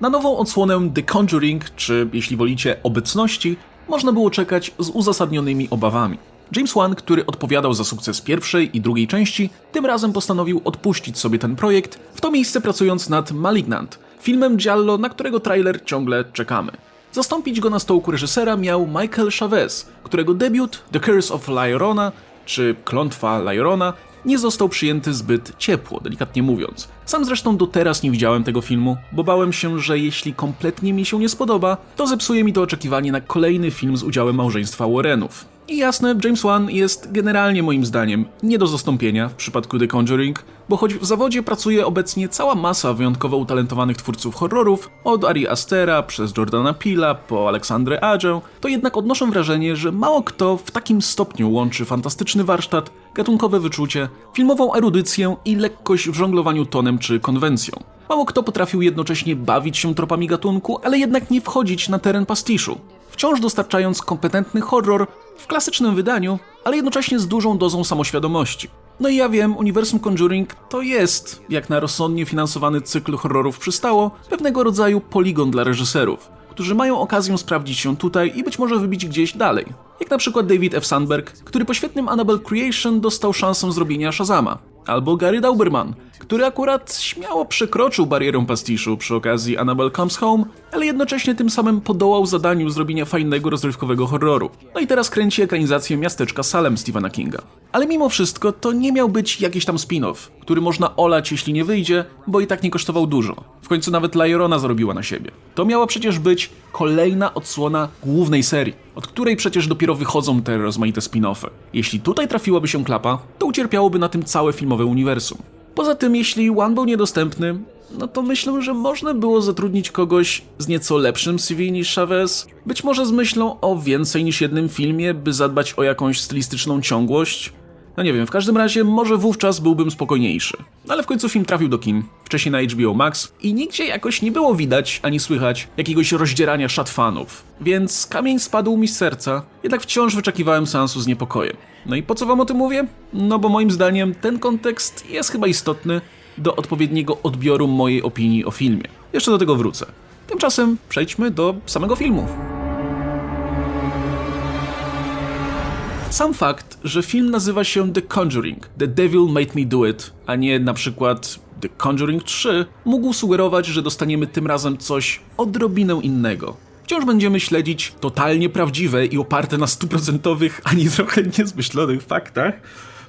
Na nową odsłonę The Conjuring, czy jeśli wolicie obecności, można było czekać z uzasadnionymi obawami. James Wan, który odpowiadał za sukces pierwszej i drugiej części, tym razem postanowił odpuścić sobie ten projekt, w to miejsce pracując nad Malignant, filmem Giallo, na którego trailer ciągle czekamy. Zastąpić go na stołku reżysera miał Michael Chavez, którego debiut The Curse of La Llorona, czy Klątwa La Llorona, nie został przyjęty zbyt ciepło, delikatnie mówiąc. Sam zresztą do teraz nie widziałem tego filmu, bo bałem się, że jeśli kompletnie mi się nie spodoba, to zepsuje mi to oczekiwanie na kolejny film z udziałem małżeństwa Warrenów. I jasne, James Wan jest generalnie moim zdaniem nie do zastąpienia w przypadku The Conjuring, bo choć w zawodzie pracuje obecnie cała masa wyjątkowo utalentowanych twórców horrorów, od Ari Astera przez Jordana Pila po Aleksandrę Adżę, to jednak odnoszę wrażenie, że mało kto w takim stopniu łączy fantastyczny warsztat, gatunkowe wyczucie, filmową erudycję i lekkość w żonglowaniu tonem czy konwencją. Mało kto potrafił jednocześnie bawić się tropami gatunku, ale jednak nie wchodzić na teren pastiszu wciąż dostarczając kompetentny horror w klasycznym wydaniu, ale jednocześnie z dużą dozą samoświadomości. No i ja wiem, uniwersum Conjuring to jest, jak na rozsądnie finansowany cykl horrorów przystało, pewnego rodzaju poligon dla reżyserów, którzy mają okazję sprawdzić się tutaj i być może wybić gdzieś dalej. Jak na przykład David F. Sandberg, który po świetnym Annabelle Creation dostał szansę zrobienia Shazama, albo Gary Dauberman, który akurat śmiało przekroczył barierę pastiszu przy okazji Annabelle Comes Home, ale jednocześnie tym samym podołał zadaniu zrobienia fajnego rozrywkowego horroru. No i teraz kręci ekranizację miasteczka Salem Stephena Kinga. Ale mimo wszystko to nie miał być jakiś tam spin-off, który można olać jeśli nie wyjdzie, bo i tak nie kosztował dużo. W końcu nawet La Llorona zarobiła na siebie. To miała przecież być kolejna odsłona głównej serii, od której przecież dopiero wychodzą te rozmaite spin-offy. Jeśli tutaj trafiłaby się klapa, to ucierpiałoby na tym całe filmowe uniwersum. Poza tym, jeśli One był niedostępny, no to myślę, że można było zatrudnić kogoś z nieco lepszym CV niż Chavez. Być może z myślą o więcej niż jednym filmie, by zadbać o jakąś stylistyczną ciągłość. No nie wiem, w każdym razie może wówczas byłbym spokojniejszy. Ale w końcu film trafił do kin, wcześniej na HBO Max i nigdzie jakoś nie było widać ani słychać jakiegoś rozdzierania szat fanów. Więc kamień spadł mi z serca, jednak wciąż wyczekiwałem seansu z niepokojem. No i po co wam o tym mówię? No bo moim zdaniem ten kontekst jest chyba istotny do odpowiedniego odbioru mojej opinii o filmie. Jeszcze do tego wrócę. Tymczasem przejdźmy do samego filmu. Sam fakt, że film nazywa się The Conjuring, The Devil Made Me Do It, a nie na przykład The Conjuring 3, mógł sugerować, że dostaniemy tym razem coś odrobinę innego. Wciąż będziemy śledzić totalnie prawdziwe i oparte na stuprocentowych, ani trochę niezmyślonych faktach,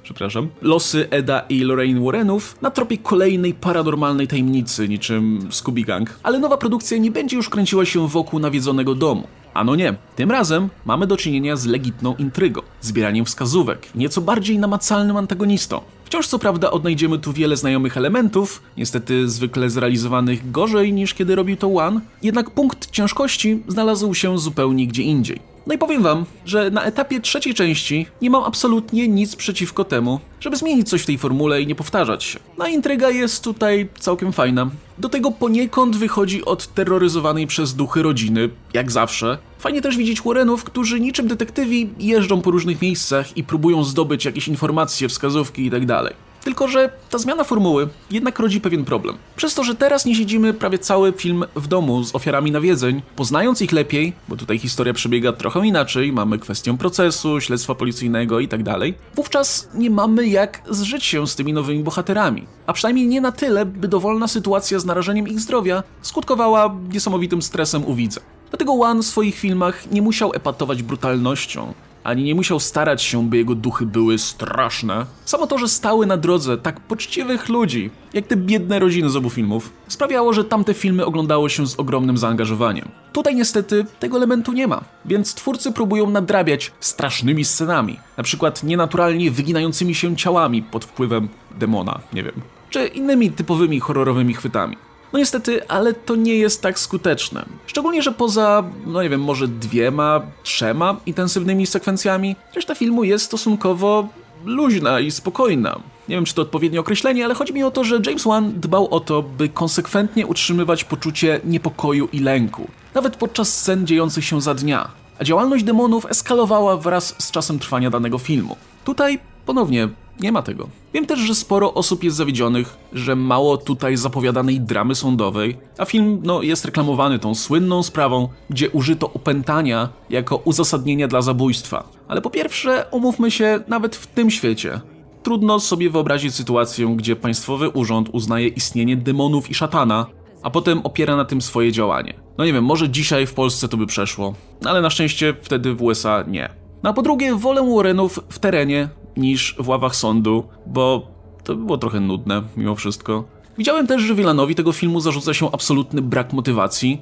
przepraszam, losy Eda i Lorraine Warrenów na tropie kolejnej paranormalnej tajemnicy, niczym Scooby Gang. Ale nowa produkcja nie będzie już kręciła się wokół nawiedzonego domu. Ano nie, tym razem mamy do czynienia z legitną intrygą, zbieraniem wskazówek, nieco bardziej namacalnym antagonistą. Wciąż co prawda odnajdziemy tu wiele znajomych elementów, niestety zwykle zrealizowanych gorzej niż kiedy robił to One, jednak punkt ciężkości znalazł się zupełnie gdzie indziej. No i powiem wam, że na etapie trzeciej części nie mam absolutnie nic przeciwko temu, żeby zmienić coś w tej formule i nie powtarzać się. No intryga jest tutaj całkiem fajna. Do tego poniekąd wychodzi od terroryzowanej przez duchy rodziny, jak zawsze. Fajnie też widzieć Warrenów, którzy niczym detektywi jeżdżą po różnych miejscach i próbują zdobyć jakieś informacje, wskazówki itd. Tylko, że ta zmiana formuły jednak rodzi pewien problem. Przez to, że teraz nie siedzimy prawie cały film w domu z ofiarami nawiedzeń, poznając ich lepiej, bo tutaj historia przebiega trochę inaczej, mamy kwestię procesu, śledztwa policyjnego itd., tak wówczas nie mamy jak zżyć się z tymi nowymi bohaterami. A przynajmniej nie na tyle, by dowolna sytuacja z narażeniem ich zdrowia skutkowała niesamowitym stresem u widza. Dlatego One w swoich filmach nie musiał epatować brutalnością, ani nie musiał starać się, by jego duchy były straszne. Samo to, że stały na drodze tak poczciwych ludzi, jak te biedne rodziny z obu filmów, sprawiało, że tamte filmy oglądało się z ogromnym zaangażowaniem. Tutaj niestety tego elementu nie ma, więc twórcy próbują nadrabiać strasznymi scenami, na przykład nienaturalnie wyginającymi się ciałami pod wpływem demona, nie wiem, czy innymi typowymi horrorowymi chwytami. No niestety, ale to nie jest tak skuteczne. Szczególnie, że poza, no nie wiem, może dwiema, trzema intensywnymi sekwencjami, reszta filmu jest stosunkowo luźna i spokojna. Nie wiem, czy to odpowiednie określenie, ale chodzi mi o to, że James Wan dbał o to, by konsekwentnie utrzymywać poczucie niepokoju i lęku, nawet podczas scen dziejących się za dnia. A działalność demonów eskalowała wraz z czasem trwania danego filmu. Tutaj ponownie nie ma tego. Wiem też, że sporo osób jest zawiedzionych, że mało tutaj zapowiadanej dramy sądowej, a film no, jest reklamowany tą słynną sprawą, gdzie użyto opętania jako uzasadnienia dla zabójstwa. Ale po pierwsze, umówmy się, nawet w tym świecie. Trudno sobie wyobrazić sytuację, gdzie państwowy urząd uznaje istnienie demonów i szatana, a potem opiera na tym swoje działanie. No nie wiem, może dzisiaj w Polsce to by przeszło, ale na szczęście wtedy w USA nie. No a po drugie, wolę Warrenów w terenie niż w ławach sądu, bo to było trochę nudne mimo wszystko. Widziałem też, że Villanowi tego filmu zarzuca się absolutny brak motywacji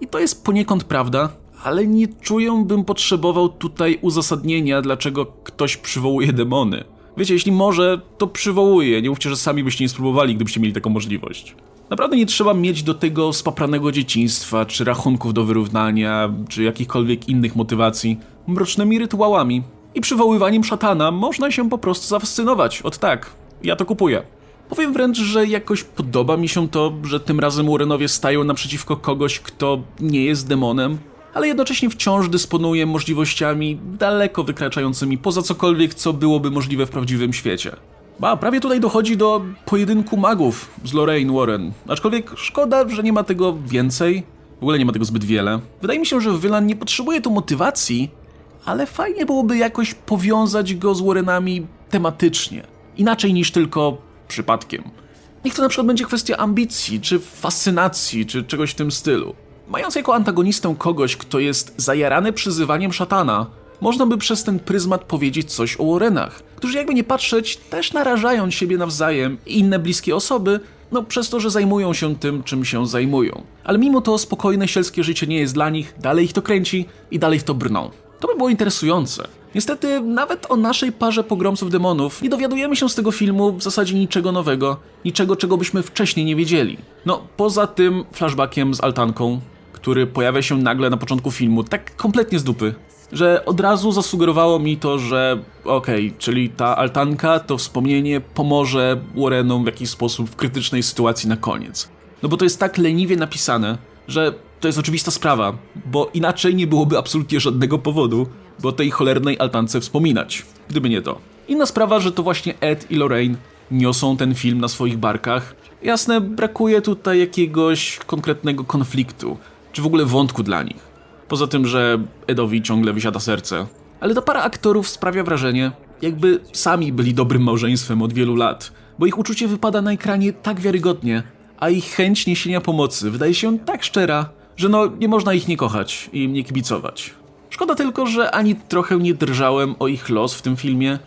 i to jest poniekąd prawda, ale nie czuję, bym potrzebował tutaj uzasadnienia, dlaczego ktoś przywołuje demony. Wiecie, jeśli może, to przywołuje. Nie mówcie, że sami byście nie spróbowali, gdybyście mieli taką możliwość. Naprawdę nie trzeba mieć do tego spapranego dzieciństwa, czy rachunków do wyrównania, czy jakichkolwiek innych motywacji mrocznymi rytuałami. I przywoływaniem szatana można się po prostu zafascynować. Od tak, ja to kupuję. Powiem wręcz, że jakoś podoba mi się to, że tym razem Warrenowie stają naprzeciwko kogoś, kto nie jest demonem, ale jednocześnie wciąż dysponuje możliwościami daleko wykraczającymi poza cokolwiek, co byłoby możliwe w prawdziwym świecie. Ba, prawie tutaj dochodzi do pojedynku magów z Lorraine Warren. Aczkolwiek szkoda, że nie ma tego więcej. W ogóle nie ma tego zbyt wiele. Wydaje mi się, że Wylan nie potrzebuje tu motywacji, ale fajnie byłoby jakoś powiązać go z Warrenami tematycznie. Inaczej niż tylko przypadkiem. Niech to na przykład będzie kwestia ambicji, czy fascynacji, czy czegoś w tym stylu. Mając jako antagonistę kogoś, kto jest zajarany przyzywaniem szatana, można by przez ten pryzmat powiedzieć coś o Warrenach, którzy jakby nie patrzeć, też narażają siebie nawzajem i inne bliskie osoby, no przez to, że zajmują się tym, czym się zajmują. Ale mimo to spokojne sielskie życie nie jest dla nich, dalej ich to kręci i dalej w to brną. To by było interesujące. Niestety, nawet o naszej parze pogromców demonów nie dowiadujemy się z tego filmu w zasadzie niczego nowego, niczego, czego byśmy wcześniej nie wiedzieli. No, poza tym flashbackiem z altanką, który pojawia się nagle na początku filmu, tak kompletnie z dupy, że od razu zasugerowało mi to, że okej, okay, czyli ta altanka to wspomnienie pomoże Warrenom w jakiś sposób w krytycznej sytuacji na koniec. No bo to jest tak leniwie napisane, że to jest oczywista sprawa, bo inaczej nie byłoby absolutnie żadnego powodu, bo tej cholernej altance wspominać, gdyby nie to. Inna sprawa, że to właśnie Ed i Lorraine niosą ten film na swoich barkach. Jasne, brakuje tutaj jakiegoś konkretnego konfliktu, czy w ogóle wątku dla nich. Poza tym, że Edowi ciągle wysiada serce. Ale ta para aktorów sprawia wrażenie, jakby sami byli dobrym małżeństwem od wielu lat, bo ich uczucie wypada na ekranie tak wiarygodnie, a ich chęć niesienia pomocy wydaje się tak szczera, że no nie można ich nie kochać i im nie kibicować. Szkoda tylko, że ani trochę nie drżałem o ich los w tym filmie,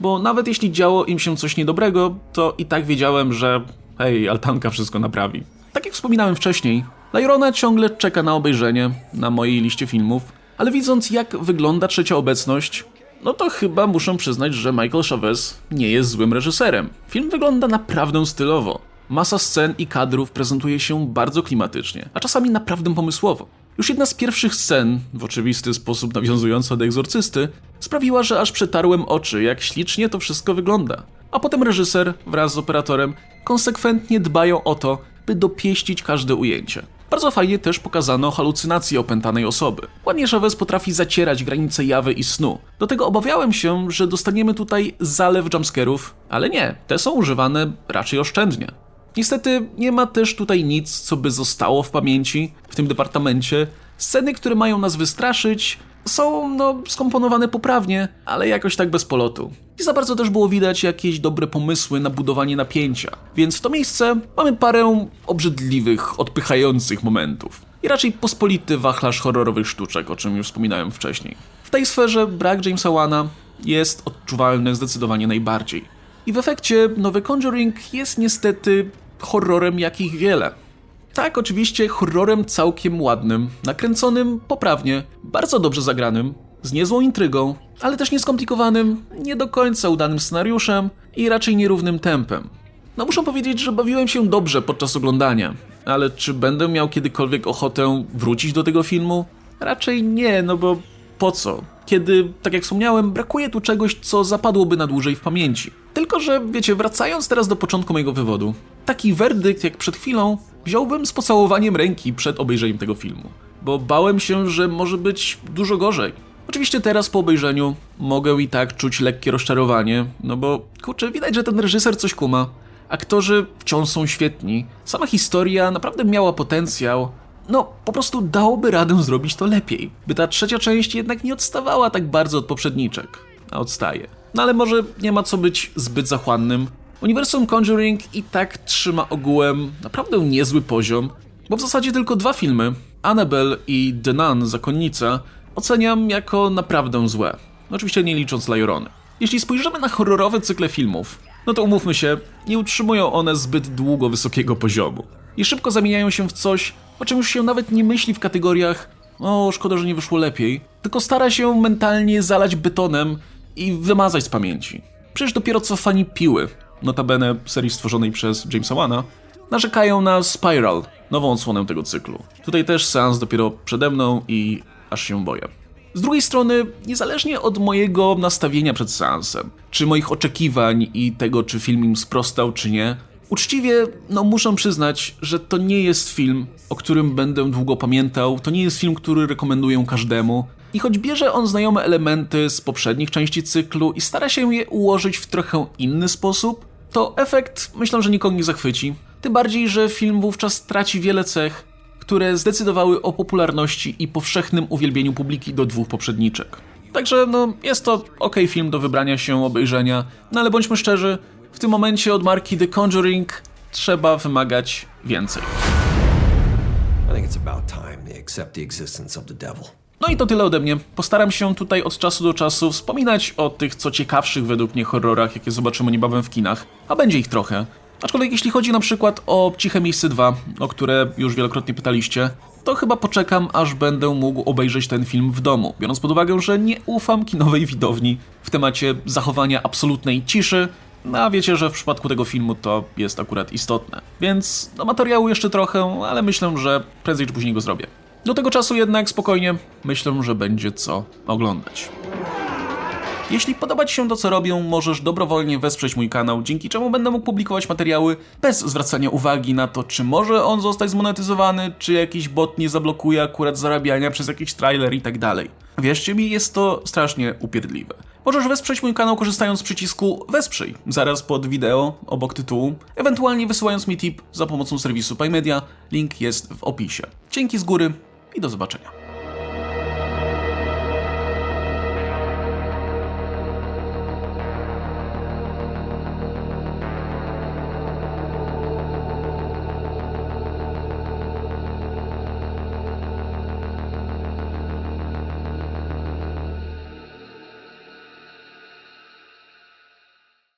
bo nawet jeśli działo im się coś niedobrego, to i tak wiedziałem, że hej, altanka wszystko naprawi. Tak jak wspominałem wcześniej, Lyrona ciągle czeka na obejrzenie na mojej liście filmów, ale widząc jak wygląda trzecia obecność, no to chyba muszę przyznać, że Michael Chavez nie jest złym reżyserem. Film wygląda naprawdę stylowo. Masa scen i kadrów prezentuje się bardzo klimatycznie, a czasami naprawdę pomysłowo. Już jedna z pierwszych scen, w oczywisty sposób nawiązująca do egzorcysty, sprawiła, że aż przetarłem oczy, jak ślicznie to wszystko wygląda. A potem reżyser wraz z operatorem konsekwentnie dbają o to, by dopieścić każde ujęcie. Bardzo fajnie też pokazano halucynacje opętanej osoby. Ładnie Chavez potrafi zacierać granice jawy i snu. Do tego obawiałem się, że dostaniemy tutaj zalew jumpscarów, ale nie, te są używane raczej oszczędnie. Niestety nie ma też tutaj nic, co by zostało w pamięci w tym departamencie. Sceny, które mają nas wystraszyć, są no skomponowane poprawnie, ale jakoś tak bez polotu. I za bardzo też było widać jakieś dobre pomysły na budowanie napięcia. Więc w to miejsce mamy parę obrzydliwych, odpychających momentów. I raczej pospolity wachlarz horrorowych sztuczek, o czym już wspominałem wcześniej. W tej sferze brak Jamesa Wana jest odczuwalny zdecydowanie najbardziej. I w efekcie nowy Conjuring jest niestety horrorem jakich wiele. Tak, oczywiście horrorem całkiem ładnym, nakręconym poprawnie, bardzo dobrze zagranym, z niezłą intrygą, ale też nieskomplikowanym, nie do końca udanym scenariuszem i raczej nierównym tempem. No muszę powiedzieć, że bawiłem się dobrze podczas oglądania, ale czy będę miał kiedykolwiek ochotę wrócić do tego filmu? Raczej nie, no bo po co? Kiedy, tak jak wspomniałem, brakuje tu czegoś, co zapadłoby na dłużej w pamięci. Tylko, że wiecie, wracając teraz do początku mojego wywodu, taki werdykt jak przed chwilą wziąłbym z pocałowaniem ręki przed obejrzeniem tego filmu, bo bałem się, że może być dużo gorzej. Oczywiście teraz po obejrzeniu mogę i tak czuć lekkie rozczarowanie, no bo kurczę, widać, że ten reżyser coś kuma. Aktorzy wciąż są świetni, sama historia naprawdę miała potencjał. No, po prostu dałoby radę zrobić to lepiej, by ta trzecia część jednak nie odstawała tak bardzo od poprzedniczek. A odstaje. No ale może nie ma co być zbyt zachłannym. Uniwersum Conjuring i tak trzyma ogółem naprawdę niezły poziom, bo w zasadzie tylko dwa filmy, Annabelle i The Nun, Zakonnica, oceniam jako naprawdę złe. Oczywiście nie licząc La Llorony. Jeśli spojrzymy na horrorowe cykle filmów, no to umówmy się, nie utrzymują one zbyt długo wysokiego poziomu. I szybko zamieniają się w coś, o czym już się nawet nie myśli w kategoriach o, szkoda, że nie wyszło lepiej, tylko stara się mentalnie zalać betonem i wymazać z pamięci. Przecież dopiero co fani Piły, notabene serii stworzonej przez Jamesa Wana, narzekają na Spiral, nową odsłonę tego cyklu. Tutaj też seans dopiero przede mną i aż się boję. Z drugiej strony, niezależnie od mojego nastawienia przed seansem, czy moich oczekiwań i tego, czy film im sprostał, czy nie, uczciwie, no muszę przyznać, że to nie jest film, o którym będę długo pamiętał, to nie jest film, który rekomenduję każdemu. I choć bierze on znajome elementy z poprzednich części cyklu i stara się je ułożyć w trochę inny sposób, to efekt myślę, że nikogo nie zachwyci. Tym bardziej, że film wówczas traci wiele cech, które zdecydowały o popularności i powszechnym uwielbieniu publiki do dwóch poprzedniczek. Także no, jest to ok film do wybrania się, obejrzenia, no ale bądźmy szczerzy, w tym momencie od marki The Conjuring trzeba wymagać więcej. No i to tyle ode mnie. Postaram się tutaj od czasu do czasu wspominać o tych co ciekawszych według mnie horrorach, jakie zobaczymy niebawem w kinach, a będzie ich trochę. Aczkolwiek jeśli chodzi na przykład o Ciche Miejsce 2, o które już wielokrotnie pytaliście, to chyba poczekam, aż będę mógł obejrzeć ten film w domu, biorąc pod uwagę, że nie ufam kinowej widowni w temacie zachowania absolutnej ciszy, no a wiecie, że w przypadku tego filmu to jest akurat istotne. Więc do materiału jeszcze trochę, ale myślę, że prędzej czy później go zrobię. Do tego czasu jednak spokojnie, myślę, że będzie co oglądać. Jeśli podoba Ci się to, co robię, możesz dobrowolnie wesprzeć mój kanał, dzięki czemu będę mógł publikować materiały bez zwracania uwagi na to, czy może on zostać zmonetyzowany, czy jakiś bot nie zablokuje akurat zarabiania przez jakiś trailer i tak dalej. Wierzcie mi, jest to strasznie upierdliwe. Możesz wesprzeć mój kanał korzystając z przycisku Wesprzyj, zaraz pod wideo, obok tytułu, ewentualnie wysyłając mi tip za pomocą serwisu PayMedia, link jest w opisie. Dzięki z góry i do zobaczenia.